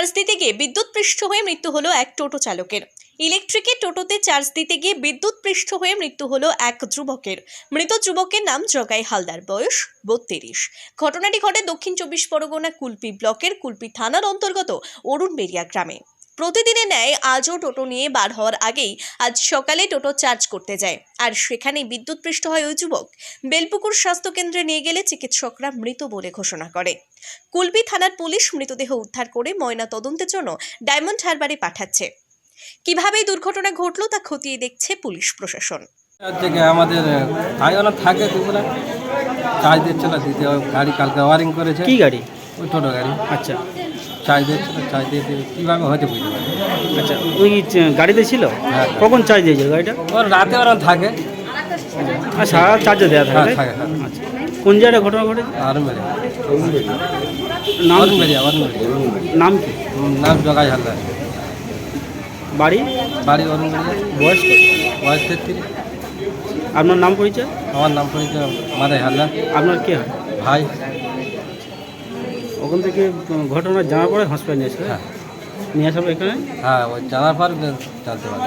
Charge দিতে গিয়ে বিদ্যুৎ পৃষ্ঠ হয়ে মৃত্যু হলো এক টোটো চালকের। ইলেকট্রিকের টোটোতে চার্জ দিতে গিয়ে বিদ্যুৎ পৃষ্ঠ হয়ে মৃত্যু হলো এক যুবকের। মৃত যুবকের নাম জগাই হালদার, বয়স বত্রিশ। ঘটনাটি ঘটে দক্ষিণ চব্বিশ পরগনা কুলপি ব্লকের কুলপি থানার অন্তর্গত অরুণবেরিয়া গ্রামে। প্রতিদিনের ন্যায় আজও টোটো নিয়ে বার হওয়ার আগেই আজ সকালে টোটো চার্জ করতে যায়। আর সেখানেই বিদ্যুৎপৃষ্ট হয় ওই যুবক। বেলপুকুর স্বাস্থ্যকেন্দ্রে নিয়ে গেলে চিকিৎসকরা মৃত বলে ঘোষণা করে। কুলপি থানার পুলিশ মৃতদেহ উদ্ধার করে ময়না তদন্তের জন্য ডায়মন্ড হারবারে পাঠাচ্ছে। কীভাবে এই দুর্ঘটনা ঘটলো তা খতিয়ে দেখছে পুলিশ প্রশাসন। হচ্ছে কি আমাদের আয়োনা থাকে দুপুরে চার্জ দিচ্ছিল দিতে গাড়ি কালকে ওয়ারিং করেছে। কি গাড়ি? ওই টোটো গাড়ি। আচ্ছা। চার্জ দিচ্ছিল চার্জ দিয়ে দিয়ে কীভাবে হয়েছে বুঝতে পারি আচ্ছা ওই গাড়িতে ছিল? হ্যাঁ। কখন চার্জ দিয়েছিল গাড়িটা? ওর রাতে ওরা থাকে। আর সারা চার্জে দেওয়া হ্যাঁ থাকে থাকে হ্যাঁ। আচ্ছা। কোন জায়গায় ঘটনা ঘটেছে? আর মেরে নাম অরুণ নাম কি? নাম জগাই হালদার। বাড়ি? বাড়ি অরুণ মেরিয়া বয়স কত? বয়স তেত্রিশ। আপনার নাম পরিচয়? আমার নাম পরিচয় মাদাই হালদার। আপনার কে হয়? ভাই। ওখান থেকে ঘটনা জানার পরে হসপিটাল নিয়ে আসলে হ্যাঁ? নিয়ে আসা এখানে? হ্যাঁ ওই জানার পর জানতে পারি